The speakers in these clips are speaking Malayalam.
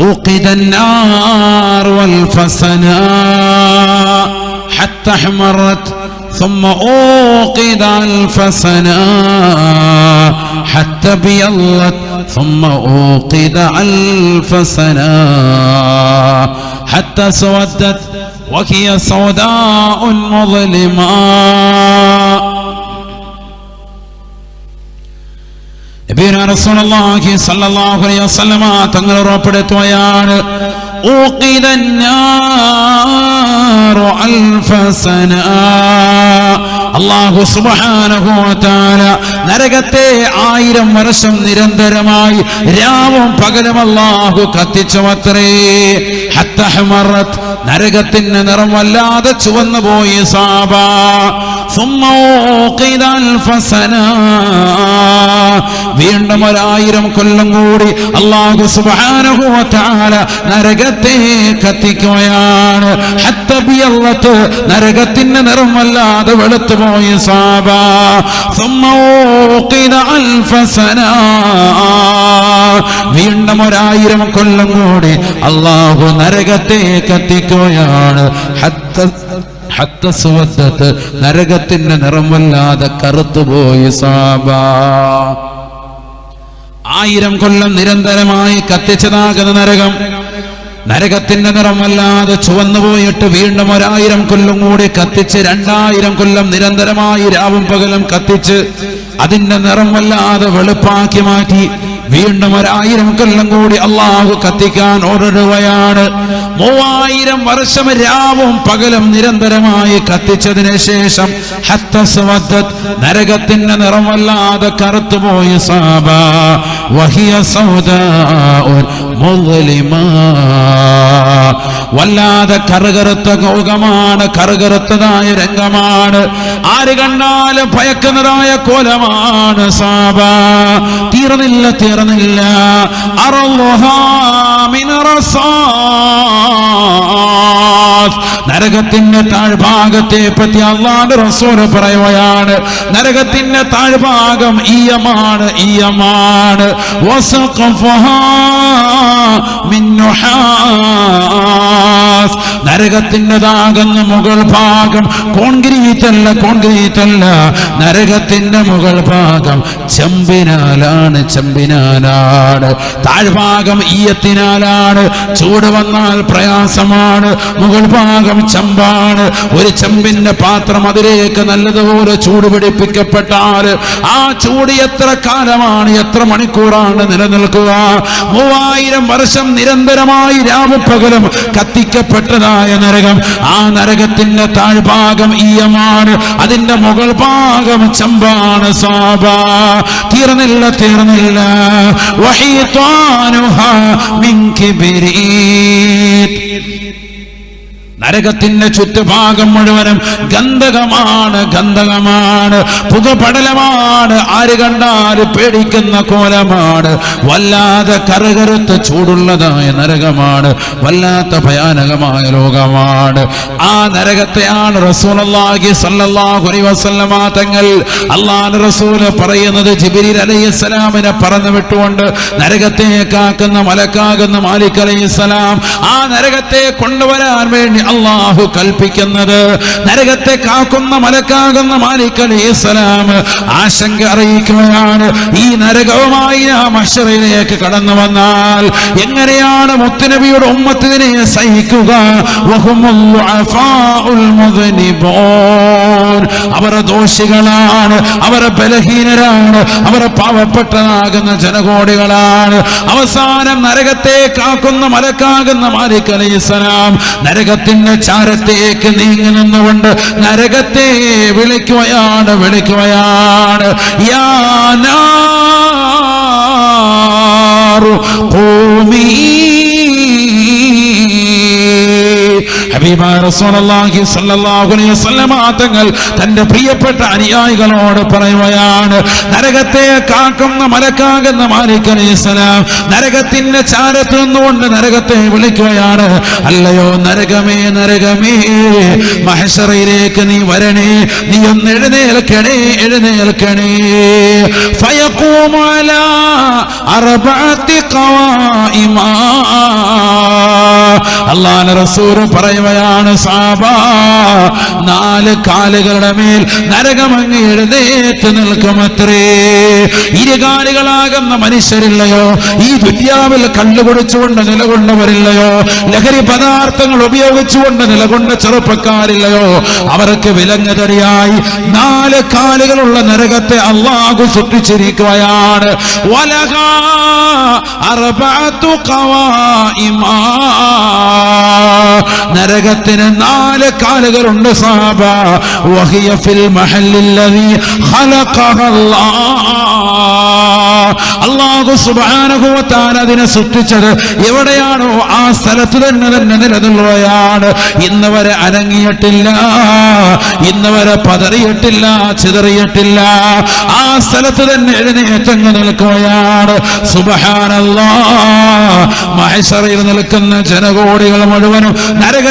أوقد النار والفسناء حتى احمرت ثم أوقد الفسناء حتى بيضت ثم أوقد الفسناء حتى سودت وهي سوداء مظلمة. തങ്ങൾ ഉറപ്പെടുത്തുകയാണ്. ൂക്കിതന്നാറോ അൽഫസനാ അള്ളാഹു സുബാനഹോത്താല നരകത്തെ ആയിരം വർഷം നിരന്തരമായി രാവും പകലും അള്ളാഹു കത്തിച്ചുമത്രേ. നരകത്തിന്റെ നിറം വല്ലാതെ ചുവന്നു പോയി സാബ വീണ്ടും ഒരായിരം കൊല്ലം കൂടി അള്ളാഹു സുബാനഹോത്താല നരകത്തെ കത്തിക്കുകയാണ്. നരകത്തിന്റെ നിറം വല്ലാതെ വെളുത്തു പോയി സാബ ثم أوقد ألف سنة വീണ്ടും ഒരായിരം കൊല്ലം കൂടി അള്ളാഹു നരകത്തെ കത്തിക്കുകയാണ് ഹത്ത ഹത്ത സുവദ്ദത്ത് നരകത്തിന്റെ നിറം വല്ലാതെ കറുത്തുപോയി സാബ ആയിരം കൊല്ലം നിരന്തരമായി കത്തിച്ചതാകുന്ന നരകം നരകത്തിന്റെ നിറമല്ലാതെ ചുവന്നുപോയിട്ട് പോയിട്ട് വീണ്ടും ഒരായിരം കൊല്ലം കൂടി കത്തിച്ച് രണ്ടായിരം കൊല്ലം നിരന്തരമായി രാവും പകലും കത്തിച്ച് അതിന്റെ നിറമല്ലാതെ വെളുപ്പാക്കി മാറ്റി വീണ്ടും ഒരായിരം കൊല്ലം കൂടി അള്ളാഹു കത്തിക്കാൻ ഓർഡറുകയാണ് മൂവായിരം വർഷം രാവും പകലും നിരന്തരമായി കത്തിച്ചതിന് ശേഷം നരകത്തിന്റെ നിറമല്ലാതെ കറുത്തുപോയ സാബ വഹിയ സൗദാഉൻ മുദ്ലിമാ വല്ലാതെ കറുകറുത്ത കൗകമാണ് കറുകറുത്തതായ രംഗമാണ്. ആര് കണ്ടാലും ഭയക്കുന്നതായ കോലമാണ് സാബ. തീർന്നില്ല തീർന്നില്ല. അറുഹാ നരകത്തിന്റെ താഴ്ഭാഗത്തെ പറ്റി അള്ളാന്റെ റസൂൽ പറയുകയാണ് നരകത്തിന്റെ താഴ്ഭാഗം ഈയമാണ് ഈയമാണ്. നരകത്തിന്റെതാകുന്ന മുകൾ ഭാഗം കോൺക്രീറ്റ് അല്ല കോൺക്രീറ്റ് അല്ല നരകത്തിന്റെ മുകൾ ഭാഗം ചെമ്പിനാലാണ് ചെമ്പിനാലാണ്. താഴ്ഭാഗം ഈയത്തിനാലാണ്. ചൂട് വന്നാൽ പ്രയാസമാണ്. മുകൾ ഭാഗം ചെമ്പാണ്. ഒരു ചെമ്പിന്റെ പാത്രം അതിലേക്ക് നല്ലതുപോലെ ചൂട് പിടിപ്പിക്കപ്പെട്ടാൽ ആ ചൂട് എത്ര കാലമാണ് എത്ര മണിക്കൂറാണ് നിലനിൽക്കുക? മൂവായിരം വർഷം നിരന്തരമായി രാവുപകലും കത്തിക്കപ്പെട്ടതായ നരകം. ആ നരകത്തിന്റെ താഴ്ഭാഗം ഈയമാണ്. അതിന്റെ മുകൾ ഭാഗം ചമ്പാണ് സാബ. തീർന്നില്ല തീർന്നില്ല. വഹീത്വാനുഹാ മിൻ കിബ്രീത് നരകത്തിന്റെ ചുറ്റുഭാഗം മുഴുവനും ഗന്ധകമാണ് ഗന്ധകമാണ് പുകപടലമാണ് ആര് കണ്ടാൽ പേടിക്കുന്ന കോലമാണ്. വല്ലാതെ കറുകറുത്ത ചൂടുള്ളതായ നരകമാണ് വല്ലാത്ത ഭയാനകമായ ലോകമാണ്. ആ നരകത്തെയാണ് റസൂലുള്ളാഹി സ്വല്ലല്ലാഹു അലൈഹി വസല്ലമ തങ്ങൾ റസൂൽ പറയുന്നത് ജിബ്രീൽ അലൈഹിസ്സലാമിനെ പറഞ്ഞു വിട്ടുകൊണ്ട് നരകത്തെ കാക്കുന്ന മലക്കാകുന്ന മാലിക് അലൈഹിസ്സലാം ആ നരകത്തെ കൊണ്ടുവരാൻ വേണ്ടി അള്ളാഹു കൽപ്പിക്കുന്നത്. നരകത്തെ കാക്കുന്ന മലക്കാകുന്ന മാലിക് അലൈഹിസ്സലാം ആശങ്ക അറിയിക്കുകയാണ്. ഈ നരകവുമായി ആ മഷറയിലേക്ക് കടന്നു വന്നാൽ എങ്ങനെയാണ് മുത്തുനബിയുടെ ഉമ്മത്തിനെ സഹിക്കുക? അവരെ ദോഷികളാണ് അവർ ബലഹീനരാണ് അവർ പാവപ്പെട്ടതാകുന്ന ജനകോടികളാണ്. അവസാനം നരകത്തെ കാക്കുന്ന മലക്കാകുന്ന മാലിക് അലൈഹിസ്സലാം നരകത്തിന്റെ ചാരത്തേക്ക് നീങ്ങി നിന്നുകൊണ്ട് നരകത്തെ വിളിക്കുകയാണ് വിളിക്കുകയാണ്. യാ നാറു തങ്ങൾ തന്റെ പ്രിയപ്പെട്ട അനുയായികളോട് പറയുകയാണ് നരകത്തെ കാക്കുന്ന മലക്കാകുന്ന മാലിക് അലൈഹിസ്സലാം നരകത്തിന്റെ ചാരത്തു നിന്നുകൊണ്ട് നരകത്തെ വിളിക്കുകയാണ് അല്ലയോ നരകമേ നരകമേ മഹേശ്വരയിലേക്ക് നീ വരണേ നീ ഒന്ന് എഴുന്നേൽക്കണേ എഴുന്നേൽക്കണേ. ഫയഖൂമു അലാ അർബഅത്തി ഖവായിമാ അള്ളാഹ് പറയുകയാണ് സാബ. നാല് കാലുകളുടെ മേൽ നരകമങ്ങ് എഴുന്നേറ്റ് നിൽക്കുമത്രേ. ഇരുകാലുകളാകുന്ന മനുഷ്യരില്ലയോ? ഈ ദുര്യാവിൽ കണ്ടുപിടിച്ചുകൊണ്ട് നിലകൊണ്ടവരില്ലയോ? ലഹരി പദാർത്ഥങ്ങൾ ഉപയോഗിച്ചുകൊണ്ട് നിലകൊണ്ട ചെറുപ്പക്കാരില്ലയോ? അവർക്ക് വിലങ്ങതടിയായി നാല് കാലുകളുള്ള നരകത്തെ അള്ളാഹു സൃഷ്ടിച്ചിരിക്കുകയാണ്. ഖവായിമാ. നരകത്തിന് നാല് കാലുകളുണ്ട് സാബ. വഹിയ ഫിൽ മഹല്ലില്ലദീ അള്ളാഹു സുബാനുഭവത്താൻ അതിനെ സൃഷ്ടിച്ചത് എവിടെയാണോ? ആ സ്ഥലത്ത് തന്നെ തന്നെ നിലനിൽക്കുകയാണ്. ഇന്ന് വരെ അനങ്ങിയിട്ടില്ല. ഇന്ന് വരെ പതറിയിട്ടില്ല ചിതറിയിട്ടില്ല. ആ സ്ഥലത്ത് തന്നെ എഴുന്നേറ്റങ്ങ് നിൽക്കുകയാണ്. സുബഹാനല്ലാ മഹേശ്വറയിൽ നിൽക്കുന്ന ജനകോടികൾ മുഴുവനും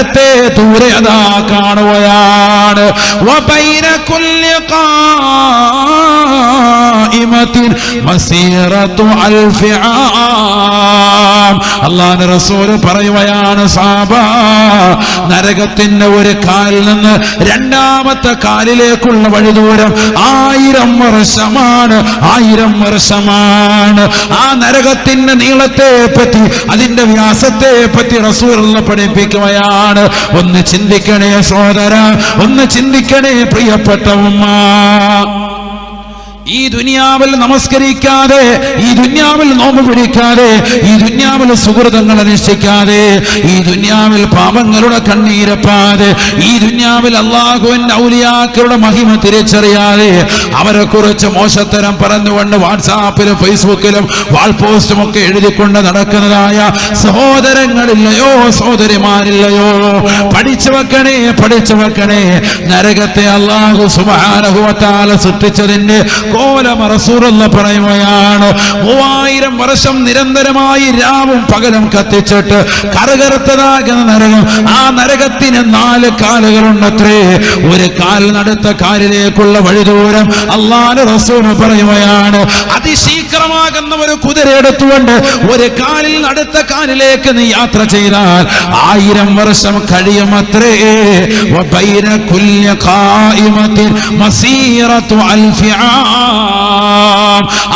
നരകത്തെ ദൂരെ അതാ കാണുകയാണ്. ഖായിമത്തിൻ മസീറത്തു റസൂൽ പറയുകയാണ് സാബ നരകത്തിന്റെ ഒരു കാലിൽ നിന്ന് രണ്ടാമത്തെ കാലിലേക്കുള്ള വഴിദൂരം ആയിരം വർഷമാണ് ആയിരം വർഷമാണ്. ആ നരകത്തിന്റെ നീളത്തെ പറ്റി അതിന്റെ വ്യാസത്തെ പറ്റി റസൂൽ പഠിപ്പിക്കുകയാണ്. ഒന്ന് ചിന്തിക്കണേ സോദര ഒന്ന് ചിന്തിക്കണേ പ്രിയപ്പെട്ട ഉമ്മ. ഈ ദുനിയാവിൽ നമസ്കരിക്കാതെ ഈ ദുന്യാവിൽ നോമ്പ് പിടിക്കാതെ ഈ ദുന്യാവിൽ സുഹൃതങ്ങൾ അനുഷ്ഠിക്കാതെ ഈ ദുന്യാവിൽ പാപങ്ങളുടെ കണ്ണീരപ്പാതെ ഈ ദുന്യാവിൽ അള്ളാഹുവിന്റെ ഔലിയാക്കളുടെ മഹിമ തിരിച്ചറിയാതെ അവരെ കുറിച്ച് മോശത്തരം പറഞ്ഞുകൊണ്ട് വാട്സാപ്പിലും ഫേസ്ബുക്കിലും വാൾ പോസ്റ്റും ഒക്കെ എഴുതിക്കൊണ്ട് നടക്കുന്നതായ സഹോദരങ്ങളില്ലയോ സഹോദരിമാരില്ലയോ പഠിച്ചു വെക്കണേ പഠിച്ചു വെക്കണേ നരകത്തെ അള്ളാഹു സുബാനഹുവത്താല സൃഷ്ടിച്ചതിന്റെ കോലം റസൂറുള്ള പറയുകയാണ്. മൂവായിരം വർഷം നിരന്തരമായി രാവും പകലും കത്തിച്ചിട്ട് കറുകറുത്തതാകുന്ന നരകം. ആ നരകത്തിന് നാല് കാലുകളുണ്ടത്രേ. ഒരു കാൽ നടുത്ത കാലിലേക്കുള്ള വഴിദൂരം അള്ളാഹ് റസൂൽ പറയുകയാണ്. അതിശീക്രമാകുന്ന ഒരു കുതിര എടുത്തുകൊണ്ട് ഒരു കാലിൽ നടുത്ത കാലിലേക്ക് നീ യാത്ര ചെയ്താൽ ആയിരം വർഷം കഴിയുമത്രേ. വബൈന കുല്യ ഖായിമത്തിൻ മസീറത്തു അൽഫി ആം.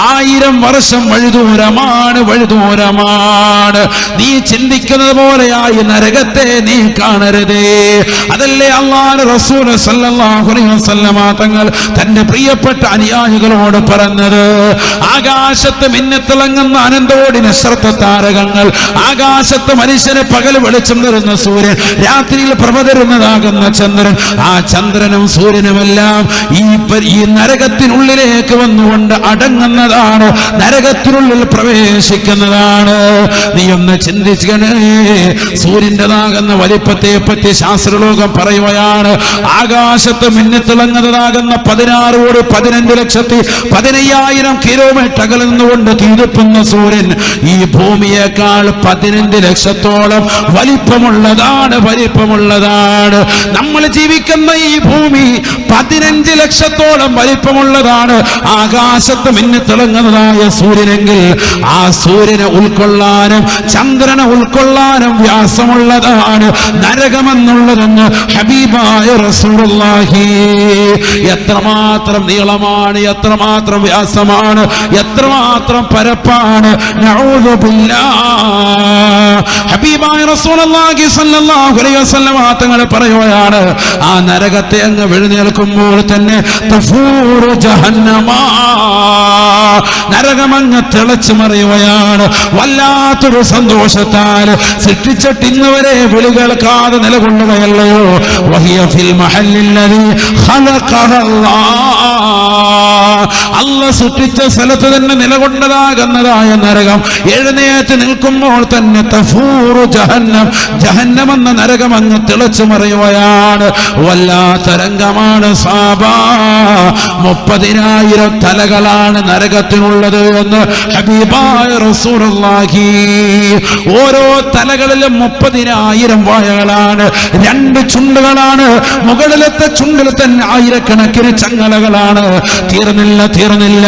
ആയിരം വർഷം വഴുതൂരമാണ് വഴുതൂരമാണ്. നീ ചിന്തിക്കുന്നത് പോലെയായി നരകത്തെ നീ കാണരുതേ. അതല്ലേ അള്ളാഹ് റസൂൽ തങ്ങൾ തന്റെ പ്രിയപ്പെട്ട അനുയായികളോട് പറഞ്ഞത്? ആകാശത്ത് മിന്നത്തിളങ്ങുന്ന അനന്തോടി ശ്രദ്ധ താരകങ്ങൾ ആകാശത്ത് മനുഷ്യന് പകൽ വെളിച്ചം തരുന്ന സൂര്യൻ രാത്രിയിൽ പ്രഭ തരുന്നതാകുന്ന ചന്ദ്രൻ. ആ ചന്ദ്രനും സൂര്യനുമെല്ലാം ഈ ഈ വന്നുകൊണ്ട് അടങ്ങുന്നതാണ്? നരകത്തിനുള്ളിൽ പ്രവേശിക്കുന്നതാണ്? നീ ഒന്ന് ചിന്തിച്ചേ സൂര്യന്റെതാകുന്ന വലിപ്പത്തെ പറ്റി ശാസ്ത്രലോകം പറയുകയാണ്. ആകാശത്ത് മിന്നിത്തിളങ്ങുന്നതാകുന്ന പതിനാറ് കോടി പതിനഞ്ച് ലക്ഷത്തി പതിനയ്യായിരം കിലോമീറ്റർ അകലിൽ നിന്നുകൊണ്ട് തീരുപ്പുന്ന സൂര്യൻ ഈ ഭൂമിയേക്കാൾ പതിനഞ്ച് ലക്ഷത്തോളം വലിപ്പമുള്ളതാണ് വലിപ്പമുള്ളതാണ്. നമ്മൾ ജീവിക്കുന്ന ഈ ഭൂമി പതിനഞ്ച് ലക്ഷത്തോളം വലിപ്പമുള്ളതാണ്. ആകാശത്ത് മിന്നിത്തിളങ്ങുന്നതായ സൂര്യനെങ്കിൽ ആ സൂര്യനെ ഉൾക്കൊള്ളാനും ചന്ദ്രനെ ഉൾക്കൊള്ളാനും വ്യാസമുള്ളതാണ്. നരകമെന്നുള്ളതെന്ന് ഹബീബായ റസൂറുല്ലാഹി എത്രമാത്രം നീളമാണ് എത്രമാത്രം വ്യാസമാണ് എത്രമാത്രം പരപ്പാണ്. ഹബീബായ റസൂലുള്ളാഹി സ്വല്ലല്ലാഹു അലൈഹി വസല്ലം തങ്ങൾ പറയുകയാണ് ആ നരകത്തെ അങ്ങ് എഴുന്നേൽക്കുമ്പോൾ തന്നെ നരകമങ്ങ് തിളച്ചു മറിയുകയാണ്. വല്ലാത്തൊരു സന്തോഷത്താൽ സൃഷ്ടിച്ചിട്ട് ഇന്ന് വരെ വിളി കേൾക്കാതെ നിലകൊള്ളുകയല്ലയോ? അല്ല സൃഷ്ടിച്ച സ്ഥലത്ത് തന്നെ നിലകൊണ്ടതാകുന്നതായ നരകം. എഴുന്നേറ്റ് നിൽക്കുമ്പോൾ തന്നെ തഫൂറു ജഹന്നം. ജഹന്നം എന്ന നരകം അങ്ങ് തിളച്ചു മറിയുകയാണ്. വല്ലാത്ത രംഗമാണ് സാബ മുപ്പതിനായിരം തലകളാണ് നരകത്തിനുള്ളത് എന്ന് ഹബീബായ റസൂലുള്ളാഹി. ഓരോ തലകളിലും മുപ്പതിനായിരം വായകളാണ് രണ്ട് ചുണ്ടുകളാണ് മുകളിലത്തെ ചുണ്ടിൽ തന്നെ ആയിരക്കണക്കിന് ചങ്ങലകളാണ്. തീർന്നില്ല തീർന്നില്ല.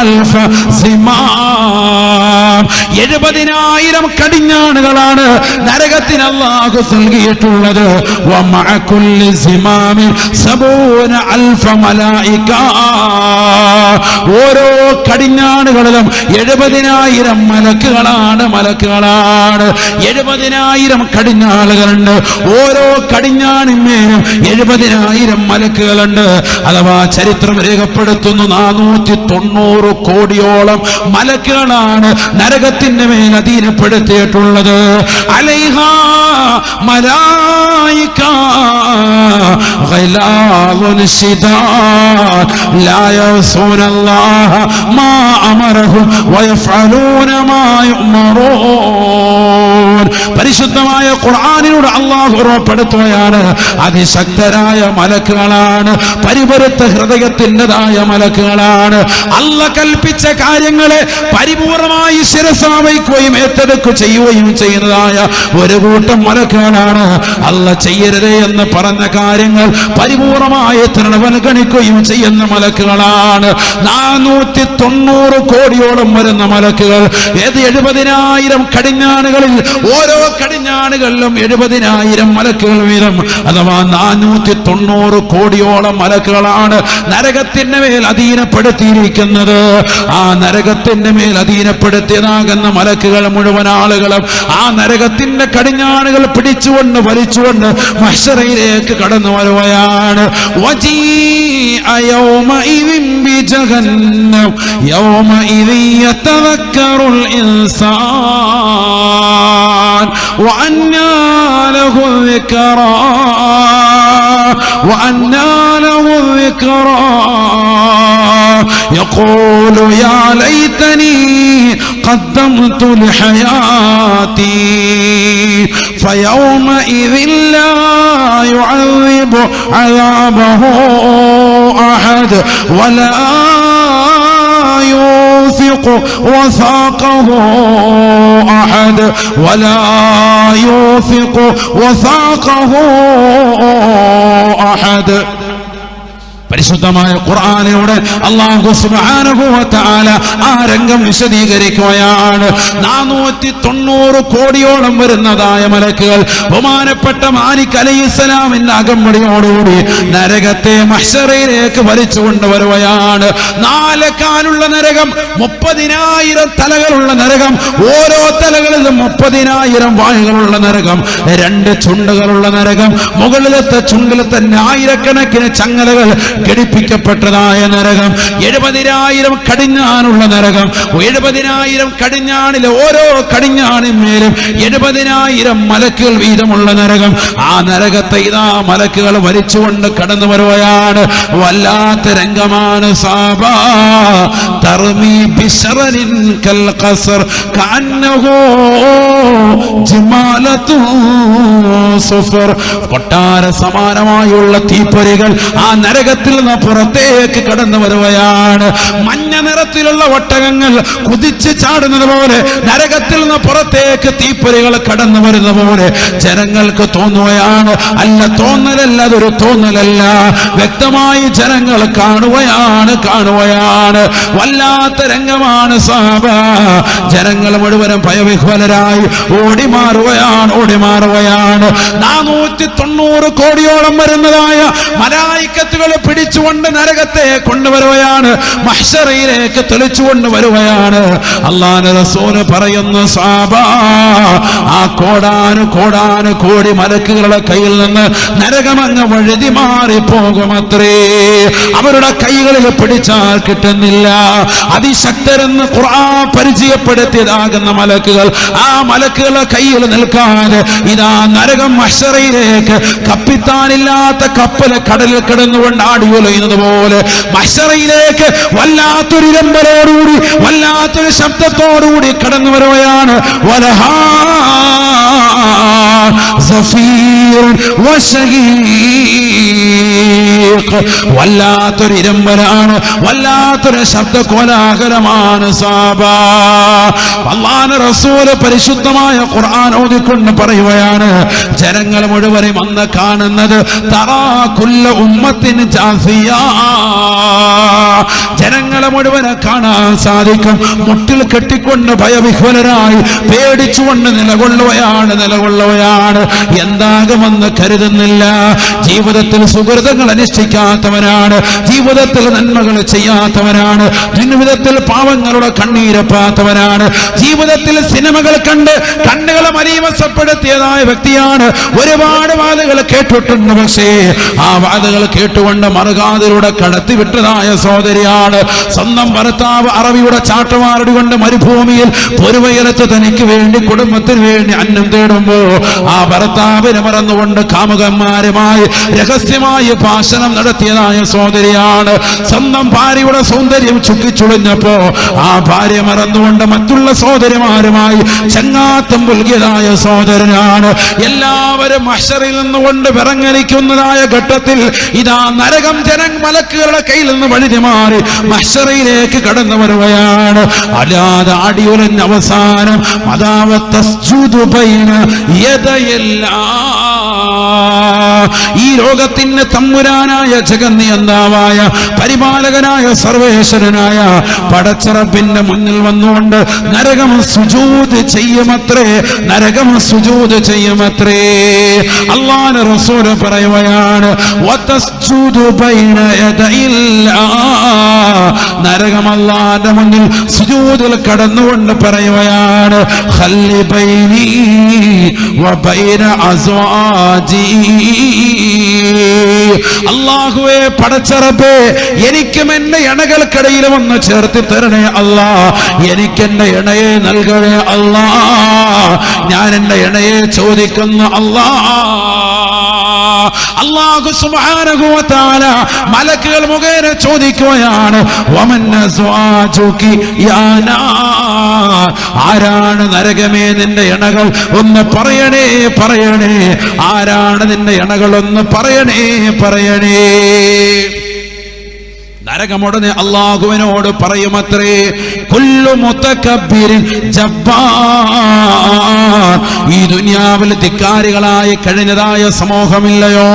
അൽഫ എഴുപതിനായിരം കടിഞ്ഞാണുകളാണ് നരകത്തിന് അള്ളാഹു നൽകിയിട്ടുള്ളത്. വമഅ زمام سبون ألف മലായിക ഓരോ കടിഞ്ഞാണുകളിലും എഴുപതിനായിരം മലക്കുകളാണ് മലക്കുകളാണ്. എഴുപതിനായിരം കടിഞ്ഞാളുകളുണ്ട് ഓരോ കടിഞ്ഞാണിന്മേലും എഴുപതിനായിരം മലക്കുകളുണ്ട്. അഥവാ ചരിത്രം രേഖപ്പെടുത്തുന്നു നാനൂറ്റി തൊണ്ണൂറ് കോടിയോളം മലക്കുകളാണ് നരകത്തിന്റെ മേൽ അധീനപ്പെടുത്തിയിട്ടുള്ളത്. അലൈഹ മലായിക. غلاظ شداد لا يعصون الله ما أمرهم ويفعلون ما يؤمرون. പരിശുദ്ധമായ ഖുർആാനിലൂടെ അള്ളാഹു ഉറപ്പെടുത്തുകയാണ്. അതിശക്തരായ മലക്കുകളാണ്. പരിപരുത്ത ഹൃദയത്തിന്റെതായ മലക്കുകളാണ്. അല്ല കൽപ്പിച്ച കാര്യങ്ങളെ പരിപൂർണമായി ശിരസാവയ്ക്കുകയും ഏറ്റെടുക്കുകയും ചെയ്യുകയും ചെയ്യുന്നതായ ഒരു കൂട്ടം മലക്കുകളാണ്. അല്ല ചെയ്യരുതേ എന്ന് പറഞ്ഞ കാര്യങ്ങൾ പരിപൂർണമായി തൃണവൻഗണിക്കുകയും ചെയ്യുന്ന മലക്കുകളാണ്. നാനൂറ്റി തൊണ്ണൂറ് കോടിയോളം വരുന്ന മലക്കുകൾ. ഏത് എഴുപതിനായിരം കടിഞ്ഞാണുകളിൽ ഓരോ കടിഞ്ഞാണുകളിലും എഴുപതിനായിരം മലക്കുകൾ വീതം അഥവാ നാനൂറ്റി തൊണ്ണൂറ് കോടിയോളം മലക്കുകളാണ് നരകത്തിന്റെ മേൽ അധീനപ്പെടുത്തിയിരിക്കുന്നത് ആ നരകത്തിന്റെ മേൽ അധീനപ്പെടുത്തിയതാകുന്ന മലക്കുകൾ മുഴുവൻ ആളുകളും ആ നരകത്തിന്റെ കടിഞ്ഞാണുകൾ പിടിച്ചുകൊണ്ട് വലിച്ചുകൊണ്ട് മഹ്ശറയിലേക്ക് കടന്നു വരുകയാണ് وجيء يومئذ بجهنم يومئذ يتذكر الإنسان وأنى له الذكرى وأنى له الذكرى. يقول يا ليتني قدمت لحياتي فيومئذ لا يعذب عذابه أحد ولا يوثق وثاقه أحد ولا يوثق وثاقه أحد. പരിശുദ്ധമായ ഖുർആാനിലൂടെ അള്ളാഹു തആല ആ രംഗം വിശദീകരിക്കുകയാണ്. നാനൂറ്റി തൊണ്ണൂറ് കോടിയോളം വരുന്നതായ മലക്കുകൾ ബഹുമാനപ്പെട്ട മാലിക് അലൈഹിസ്സലാമിന്റെ അകമ്പടിയോടുകൂടി നരകത്തെ മഷറയിലേക്ക് വലിച്ചു കൊണ്ടുവരുകയാണ്. നാലക്കാനുള്ള നരകം മുപ്പതിനായിരം തലകളുള്ള നരകം ഓരോ തലകളിലും മുപ്പതിനായിരം വായുകളുള്ള നരകം രണ്ട് ചുണ്ടുകളുള്ള നരകം മുകളിലത്തെ ചുണ്ടിൽ തന്നെ ആയിരക്കണക്കിന് ചങ്ങലകൾ ഘടിപ്പിക്കപ്പെട്ടതായ നരകം. എഴുപതിനായിരം കടിഞ്ഞാനുള്ള നരകം. എഴുപതിനായിരം കടിഞ്ഞാണിലെ ഓരോ കടിഞ്ഞാണിന്മേലും എഴുപതിനായിരം മലക്കുകൾ വീതമുള്ള നരകം. ആ നരകത്തെ ഇതാ മലക്കുകൾ വലിച്ചുകൊണ്ട് കടന്നു വരുകയാണ്. വല്ലാത്ത രംഗമാണ് സാബ. ബിശറലിൻ കൽ സഫർ. കൊട്ടാര സമാനമായുള്ള തീപ്പൊരികൾ ആ നരകത്തിൽ നിന്ന് പുറത്തേക്ക് കടന്നു വരുകയാണ് മഞ്ഞ നിറത്തിലുള്ള ഒട്ടകങ്ങൾ കുതിച്ച് ചാടുന്നത് പോലെ നരകത്തിൽ നിന്ന് പുറത്തേക്ക് തീപ്പൊരികൾ കടന്നു വരുന്ന പോലെ ജനങ്ങൾക്ക് തോന്നുകയാണ്. അല്ല തോന്നലല്ല അതൊരു തോന്നലല്ല. വ്യക്തമായി ജനങ്ങൾ കാണുകയാണ് കാണുകയാണ്. വല്ലാത്ത രംഗമാണ് സാബ. ജനങ്ങൾ മുഴുവനും ഭയവിഹ്വലരായി ഓടി മാറുകയാണ് ഓടി മാറുകയാണ്. നാനൂറ്റി തൊണ്ണൂറ് കോടിയോളം വരുന്നതായ മലായിക്കത്തുകൾ പിടിച്ചുകൊണ്ട് നരകത്തെ കൊണ്ടുവരുകയാണ് മഹ്ഷറയിലേക്ക് തെളിച്ചുകൊണ്ട് വരുകയാണ് അള്ളാഹ് റസൂൽ പറയുന്നു ആ കോടാനു കോടാനു കോടി മലക്കുകളുടെ കയ്യിൽ നിന്ന് നരകമങ്ങ് വഴുതി മാറി പോകുമത്രേ അവരുടെ കൈകളിൽ പിടിച്ചാൽ കിട്ടുന്നില്ല. അതിശക്തരെന്ന് ഖുർആൻ പരിചയപ്പെടുത്തിയതാകുന്ന മലക്കുകൾ ആ മലക്കുകളുടെ കയ്യിൽ നിൽക്കാതെ ഇതാ നരകം മഷറയിലേക്ക് കപ്പിത്താനില്ലാത്ത കപ്പൽ കടലിൽ കിടന്നുകൊണ്ട് ഉലയുന്നത് പോലെ മഷറയിലേക്ക് വല്ലാത്തൊരു രമ്പലോടുകൂടി വല്ലാത്തൊരു ശബ്ദത്തോടുകൂടി കടന്നു വശഹീഖ് വല്ലാത്തൊരു ഇരമ്പലാണ് വല്ലാത്തൊരു ശബ്ദ കോലാഹലമാണ് സാബാന റസൂൽ പരിശുദ്ധമായ ഖുർആൻ ഓതിക്കൊണ്ട് പറയുകയാണ് ജനങ്ങൾ മുഴുവനും അന്ന് കാണുന്നത് തറാ കുല്ല ഉമ്മത്തിന് ജാസിയ ജനങ്ങളെ മുഴുവനെ കാണാൻ സാധിക്കും. മുട്ടിൽ കെട്ടിക്കൊണ്ട് ഭയവിഹ്വലരായി പേടിച്ചുകൊണ്ട് നിലകൊള്ളുകയാണ് നിലകൊള്ളുകയാണ്. എന്താകുമെന്ന് കരുതുന്നില്ല. ജീവിതത്തിൽ സുഹൃതങ്ങൾ അനുഷ്ഠിക്കാത്തവനാണ് ജീവിതത്തിൽ നന്മകൾ ചെയ്യാത്തവനാണ് ജീവിതത്തിൽ പാവങ്ങളുടെ കണ്ണീരപ്പാത്തവനാണ് ജീവിതത്തിൽ സിനിമകൾ കണ്ട് കണ്ണുകളെ മലീവസപ്പെടുത്തിയതായ വ്യക്തിയാണ് ഒരുപാട് വാദകൾ കേട്ടിട്ടുണ്ട്. പക്ഷേ ആ വാദകൾ കേട്ടുകൊണ്ട് മറുകാതിലൂടെ കടത്തിവിട്ടതായ സഹോദരിയാണ് സ്വന്തം ഭർത്താവ് അറബിയുടെ ചാട്ടമാരടി കൊണ്ട് മരുഭൂമിയിൽ പൊരുവയലത്ത് തനിക്ക് വേണ്ടി കുടുംബത്തിന് വേണ്ടി അന്നം തേടുമ്പോ ആ ഭർത്താവിനെ മറന്നുകൊണ്ട് കാമുകന്മാരുമായി രഹസ്യമായി ഭാഷണം നടത്തിയതായ സഹോദരിയാണ് സ്വന്തം ഭാര്യയുടെ സൗന്ദര്യം ചുക്കിച്ചുളിഞ്ഞപ്പോ ആ ഭാര്യ മറന്നുകൊണ്ട് മറ്റുള്ള സഹോദരിമാരുമായി ചങ്ങാത്തം പുൽകിയതായ സഹോദരനാണ്. എല്ലാവരും അക്ഷറിൽ നിന്നുകൊണ്ട് വിറങ്ങലിക്കുന്നതായ ഘട്ടത്തിൽ ഇതാ നരകം ജനം മലക്കുകളുടെ കയ്യിൽ നിന്ന് വഴിഞ്ഞു മാറി മഷറയിലേക്ക് കടന്നു വരുകയാണ്. അല്ലാതെ അടിയുലഞ്ഞ അവസാനം അതാവത്തസ്ജുദുബൈന ഈ ലോകത്തിന് തമ്പുരാനായ ജഗന്നിയന്താവായ പരിപാലകനായ സർവേശ്വരനായ പടച്ചറപ്പിന്റെ മുന്നിൽ വന്നുകൊണ്ട് നരകം സുജൂത് ചെയ്യുമത്രേ നരകം സുജൂത് ചെയ്യുമത്രേ അള്ളാന റസൂൽ പറയുകയാണ്. നരകം മുന്നിൽ സുജൂതിൽ കടന്നുകൊണ്ട് പറയുകയാണ് ഹല്ലി ബൈനി വബൈന അസ്വാജി അള്ളാഹുവെ പടച്ചറപ്പേ എനിക്കും എന്റെ ഇണകൾക്കിടയിൽ വന്ന് ചേർത്തി തരണേ അല്ലാ എനിക്ക് എന്റെ ഇണയെ നൽകണേ അല്ലാ ഞാൻ എന്റെ ഇണയെ ചോദിക്കുന്നു അല്ലാ അള്ളാഹു വതആല മലക്കുകൾ മുഖേന ചോദിക്കുകയാണ് ആരാണ് നരകമേ നിന്റെ ഇണകൾ ഒന്ന് പറയണേ പറയണേ. ആരാണ് നിന്റെ ഇണകൾ ഒന്ന് പറയണേ പറയണേ. നരകമുടനെ അള്ളാഹുവിനോട് പറയുമത്രേ ഈ ദുനിയാവിൽ ധിക്കാരികളായി കഴിഞ്ഞതായ സമൂഹമില്ലയോ?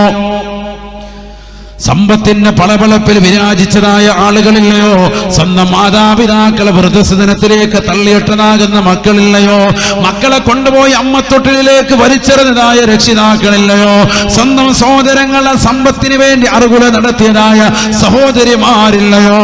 സമ്പത്തിന്റെ പളപളപ്പിൽ വിരാജിച്ചതായ ആളുകളില്ലയോ? സ്വന്തം മാതാപിതാക്കളെ വൃദ്ധസദനത്തിലേക്ക് തള്ളിയിട്ടതാകുന്ന മക്കളില്ലയോ? മക്കളെ കൊണ്ടുപോയി അമ്മത്തൊട്ടിലേക്ക് വലിച്ചെറിഞ്ഞതായ രക്ഷിതാക്കളില്ലയോ? സ്വന്തം സഹോദരങ്ങളെ സമ്പത്തിന് വേണ്ടി അറുകുല നടത്തിയതായ സഹോദരിമാരില്ലയോ?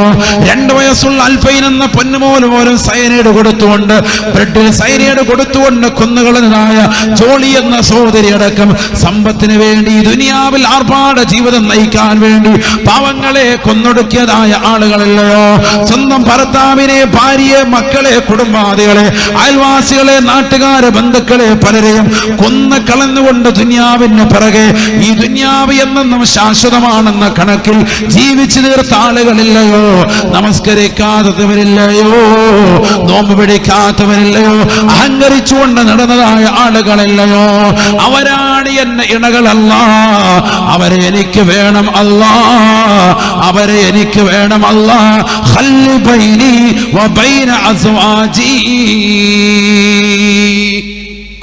രണ്ടു വയസ്സുള്ള അൽഫൈൻ എന്ന പൊന്നുമോൽ പോലും സൈനൈഡ് കൊടുത്തുകൊണ്ട് ബ്രെഡിൽ സൈനൈഡ് കൊടുത്തുകൊണ്ട് കൊന്നുകളഞ്ഞതായ ജോളി എന്ന സഹോദരി അടക്കം സമ്പത്തിന് വേണ്ടി ദുനിയാവിൽ ആർഭാട ജീവിതം നയിക്കാൻ വേണ്ടി പാവങ്ങളെ കൊന്നൊടുക്കിയതായ ആളുകളല്ലയോ സ്വന്തം ഭർത്താവിനെ ഭാര്യയെ മക്കളെ കുടുംബാദികളെ അയൽവാസികളെ നാട്ടുകാരെ ബന്ധുക്കളെ പലരെയും കൊന്ന കളഞ്ഞുകൊണ്ട് ദുന്യാവിന് പിറകെ ഈ ദുന്യാവ് എന്നെന്നും ശാശ്വതമാണെന്ന കണക്കിൽ ജീവിച്ചു തീർത്ത ആളുകളില്ലയോ? നമസ്കരിക്കാത്തവരില്ലയോ? നോമ്പ് പിടിക്കാത്തവരില്ലയോ? അഹങ്കരിച്ചുകൊണ്ട് നടന്നതായ ആളുകളില്ലയോ? അവരാണ് എന്നെ ഇണകളല്ല. അവരെ എനിക്ക് വേണം അല്ല. അവരെ എനിക്ക് വേണം അസ്വാജി.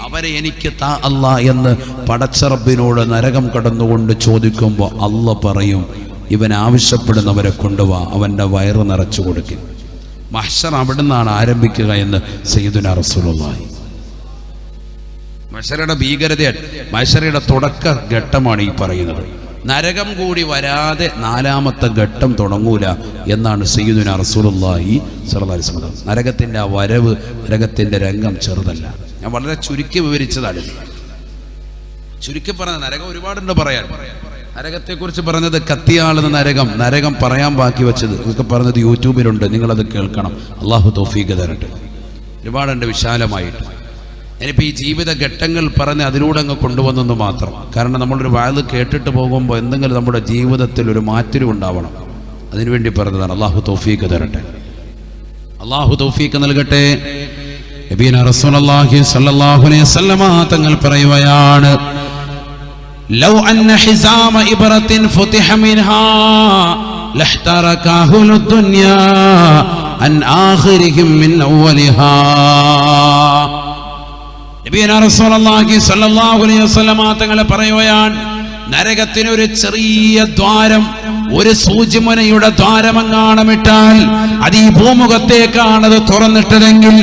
അവരെ എനിക്ക് താ അല്ല എന്ന് പടച്ചറബിനോട് നരകം കടന്നുകൊണ്ട് ചോദിക്കുമ്പോൾ അല്ല പറയും. ഇവൻ ആവശ്യപ്പെടുന്നവരെ കൊണ്ടുവാ അവന്റെ വയറ് നിറച്ചു കൊടുക്കും. മഹ്ഷർ അവിടെ നിന്നാണ് ആരംഭിക്കുക എന്ന് സെയ്തുന റസൂലുള്ളാഹി. മഷറയുടെ ഭീകരതയാണ് മഷറയുടെ തുടക്ക ഘട്ടമാണ് ഈ പറയുന്നത്. നരകം കൂടി വരാതെ നാലാമത്തെ ഘട്ടം തുടങ്ങൂല എന്നാണ് സയ്യിദുന റസൂലുള്ളാഹി സ്വല്ലല്ലാഹി അലൈഹി നരകത്തിന്റെ ആ വരവ് നരകത്തിന്റെ രംഗം ചെറുതല്ല. ഞാൻ വളരെ ചുരുക്കി വിവരിച്ചതാണ്. ചുരുക്കി പറഞ്ഞ നരകം ഒരുപാടുണ്ട് പറയാൻ. നരകത്തെക്കുറിച്ച് പറഞ്ഞത് കത്തിയാളുന്ന നരകം നരകം പറയാൻ ബാക്കി വെച്ചത്. ഇതൊക്കെ പറഞ്ഞത് യൂട്യൂബിലുണ്ട് നിങ്ങളത് കേൾക്കണം. അള്ളാഹു തൗഫീഖ് തരട്ടെ. ഒരുപാടുണ്ട് വിശാലമായിട്ട്. ഞാനിപ്പോൾ ഈ ജീവിത ഘട്ടങ്ങൾ പറഞ്ഞ് അതിലൂടെ അങ്ങ് കൊണ്ടുവന്നെന്ന് മാത്രം. കാരണം നമ്മളൊരു വാത് കേട്ടിട്ട് പോകുമ്പോൾ എന്തെങ്കിലും നമ്മുടെ ജീവിതത്തിൽ ഒരു മാറ്റം ഉണ്ടാവണം. അതിനുവേണ്ടി പറഞ്ഞതാണ്. അള്ളാഹു തൗഫീഖ് തരട്ടെ. അള്ളാഹു തൗഫീഖ് നൽകട്ടെ. നബീന റസൂലുള്ളാഹി സ്വല്ലല്ലാഹു അലൈഹി വസല്ലമ തങ്ങൾ പറയുകയാണ് ലൗ അന്ന ഹിസാമ ഇബ്രത്തിൻ ഫുതിഹ മിൻഹാ ലഹ്തറക ദുനിയാ അൻ ആഖിരിഹിം മിൻ അവലിഹാ തങ്ങൾ പറയുകയാണ് നരകത്തിന് ഒരു ചെറിയ ദ്വാരം ഒരു സൂചിമുനയുടെ ദ്വാരമങ്ങാണമിട്ടാൽ അത് ഈ ഭൂമുഖത്തേക്കാണ് അത് തുറന്നിട്ടതെങ്കിൽ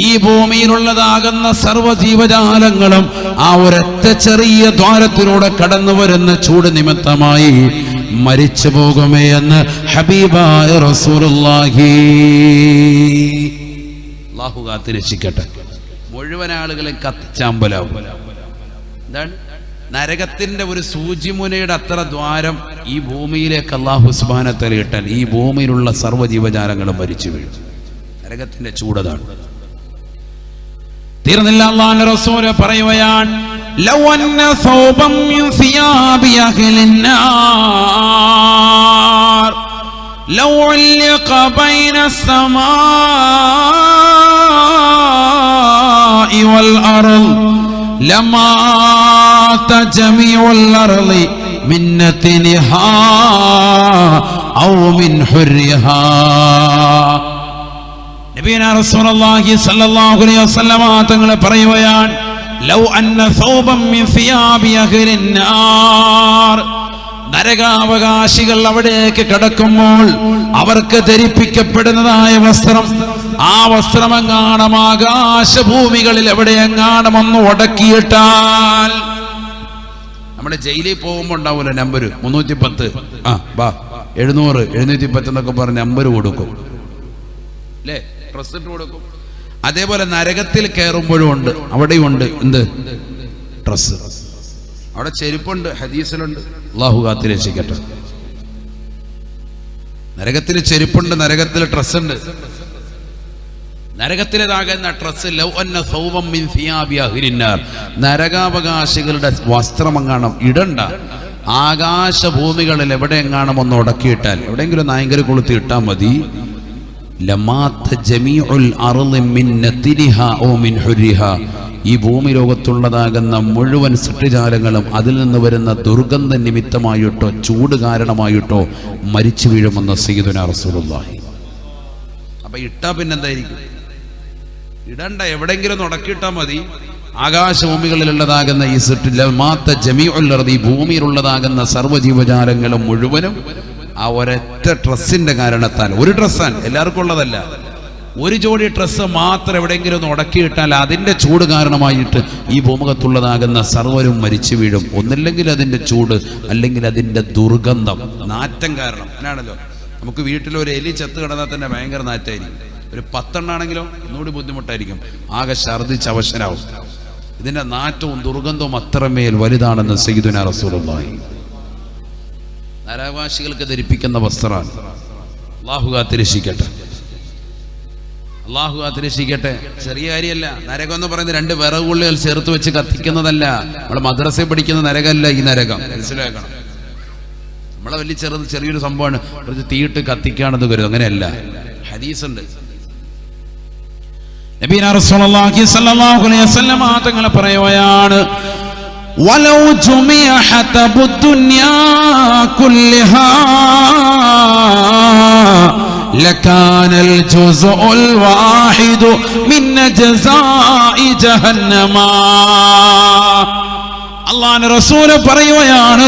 ഈ ഭൂമിയിലുള്ളതാകുന്ന സർവ ജീവജാലങ്ങളും ആ ഒരൊറ്റ ചെറിയ ദ്വാരത്തിലൂടെ കടന്നു വരുന്ന ചൂട് നിമിത്തമായി മരിച്ചു പോകുമേ എന്ന് ഹബീബായ റസൂലുള്ളാഹി. അള്ളാഹു കാത്ത് രക്ഷിക്കട്ടെ. മുഴുവൻ ആളുകളെ കത്തിച്ചാമ്പലാവും എന്താണ് നരകത്തിന്റെ ഒരു സൂചിമുനയുടെ അത്ര ദ്വാരം ഈ ഭൂമിയിലേക്ക് അള്ളാഹു സുബാനത്തല ഇട്ടാൽ ഈ ഭൂമിയിലുള്ള സർവ്വ ജീവജാലങ്ങളും മരിച്ചു വീഴും നരകത്തിന്റെ ചൂടതാണ് തീർന്നില്ല അള്ളാഹു റസൂല് പറയുകയാണ് لو أن ثوبا من ثياب أهل النار لو علق بين السماء والأرض لمات جميع الأرض من نتنها أو من حرها നബീന റസൂലുള്ളാഹി സ്വല്ലല്ലാഹു അലൈഹി വസല്ലമ തങ്ങൾ പറയുകയാണ് ലൗ അന്ന സൗബം മിൻ സിയാബി അഹ്ലിൻ നാർ നരകാവകാശികൾ അവിടേക്ക് കടക്കുമ്പോൾ അവർക്ക് ധരിപ്പിക്കപ്പെടുന്നതായ വസ്ത്രം ആ വസ്ത്രമെങ്ങാണം ആകാശഭൂമികളിൽ എവിടെയെങ്ങാണം ഒന്ന് ഉടക്കിയിട്ടാൽ നമ്മുടെ ജയിലിൽ പോകുമ്പോൾ ഉണ്ടാവുമല്ലോ നമ്പർ മുന്നൂറ്റി പത്ത് ആ ബാ. എഴുന്നൂറ് എഴുന്നൂറ്റി പത്ത് എന്നൊക്കെ പറഞ്ഞ് നമ്പർ കൊടുക്കും. അല്ലേ ഇട്ട് കൊടുക്കും. അതേപോലെ നരകത്തിൽ കയറുമ്പോഴും ഉണ്ട്. അവിടെയും ഉണ്ട്. എന്ത്? ഡ്രസ് അവിടെ ചെരുപ്പുണ്ട് ഹദീസിലുണ്ട്. അള്ളാഹു കാത്തി രക്ഷിക്കട്ടെ. നരകത്തിൽ ചെരുപ്പുണ്ട് നരകത്തിൽ ഡ്രസ് ഉണ്ട് നരകത്തിലേതാകുന്ന ഡ്രസ് ലൗ അന്ന സൗവം മിൻ നരകാവകാശികളുടെ ഇടണ്ട. ആകാശഭൂമികളിൽ എവിടെയെങ്ങാണം ഒന്ന് ഉടക്കിയിട്ടാൽ. എവിടെയെങ്കിലും നായങ്കര് കൊളുത്തി ഇട്ടാൽ മതി. ഈ ഭൂമി ലോകത്തുള്ളതാകുന്ന മുഴുവൻ സൃഷ്ടിജാലങ്ങളും അതിൽ നിന്ന് വരുന്ന ദുർഗന്ധ നിമിത്തമായിട്ടോ ചൂട് കാരണമായിട്ടോ മരിച്ചു വീഴുമെന്ന് സീതുനാർ റസൂലുള്ളാഹി. അപ്പൊ ഇട്ടാ പിന്നെന്തായിരിക്കും? ഇടണ്ട എവിടെങ്കിലും ഉടക്കിയിട്ടാ മതി. ആകാശഭൂമികളിലുള്ളതാകുന്ന ഈ സിട്ടില്ല മാത്ത ഈ ഭൂമിയിലുള്ളതാകുന്ന സർവജീവജാലങ്ങളും മുഴുവനും ആ ഒരൊറ്റ ഡ്രസ്സിന്റെ കാരണത്താൽ. ഒരു ഡ്രസ്സാണ് എല്ലാവർക്കും ഉള്ളതല്ല. ഒരു ജോഡി ഡ്രസ്സ് മാത്രം എവിടെയെങ്കിലും ഒന്ന് ഉടക്കിയിട്ടാൽ അതിന്റെ ചൂട് കാരണമായിട്ട് ഈ ഭൂമുഖത്തുള്ളതാകുന്ന സർവരും മരിച്ചു വീഴും. ഒന്നില്ലെങ്കിൽ അതിന്റെ ചൂട് അല്ലെങ്കിൽ അതിന്റെ ദുർഗന്ധം. നാറ്റം കാരണം. എന്നാണല്ലോ നമുക്ക് വീട്ടിൽ ഒരു എലി ചത്ത് കിടന്നാൽ തന്നെ ഭയങ്കര നാറ്റായിരിക്കും. ഒരു പത്തെണ്ണാണെങ്കിലോ ഒന്നുകൂടി ബുദ്ധിമുട്ടായിരിക്കും. ആകെ ഛർദിച്ച് അവശനാവും. ഇതിന്റെ നാറ്റവും ദുർഗന്ധവും അത്രമേൽ വലുതാണെന്ന് സയ്യിദുന റസൂലുള്ളാഹി. നരകവാസികൾക്ക് ധരിപ്പിക്കുന്ന വസ്ത്രമാണ് അള്ളാഹു കാത്തിരക്ഷിക്കട്ടെ. അള്ളാഹു കാത്തിരക്ഷിക്കട്ടെ. ചെറിയ കാര്യമല്ല. നരകം എന്ന് പറയുന്നത് രണ്ട് വിറകുള്ളികൾ ചേർത്ത് വെച്ച് കത്തിക്കുന്നതല്ല. നമ്മൾ മദ്രസയിൽ പഠിക്കുന്ന നരകമല്ല ഈ നരകം. മനസ്സിലാക്കണം. നമ്മളെ വലിയ ചെറുത് ചെറിയൊരു സംഭവമാണ്. കുറച്ച് തീയിട്ട് കത്തിക്കാണെന്ന് കരുതും. അങ്ങനെയല്ല. ഹദീസ് ഉണ്ട് നബീന റസൂലുള്ളാഹി സ്വല്ലല്ലാഹു അലൈഹി വസല്ലം തങ്ങൾ പറയുകയാണ് ولو جمع حتب الدنيا كلها لكان الجزء الواحد من أجزاء جهنم അള്ളാഹ് റസൂൽ പറയുകയാണ്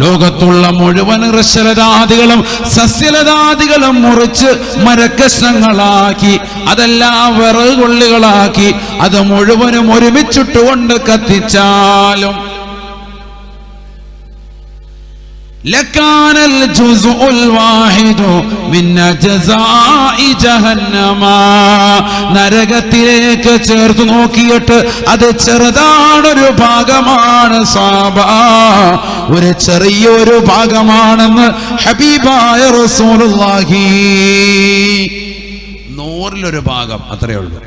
ലോകത്തുള്ള മുഴുവൻ വൃക്ഷലതാദികളും സസ്യലതാദികളും മുറിച്ച് മരക്കഷ്ണങ്ങളാക്കി അതെല്ലാം വിറകുള്ളികളാക്കി അത് മുഴുവനും ഒരുമിച്ചിട്ടുകൊണ്ട് കത്തിച്ചാലും لكان الجزء الواحد من أجزاء جهنم നരകത്തിലേക്ക് ചേർത്ത് നോക്കിയിട്ട് അത് ചെറുതാണൊരു ഭാഗമാണ് സാബ ഒരു ചെറിയൊരു ഭാഗമാണെന്ന് ഹബീബായ റസൂലുള്ളാഹി നൂറിലൊരു ഭാഗം അത്രയേ ഉള്ളൂ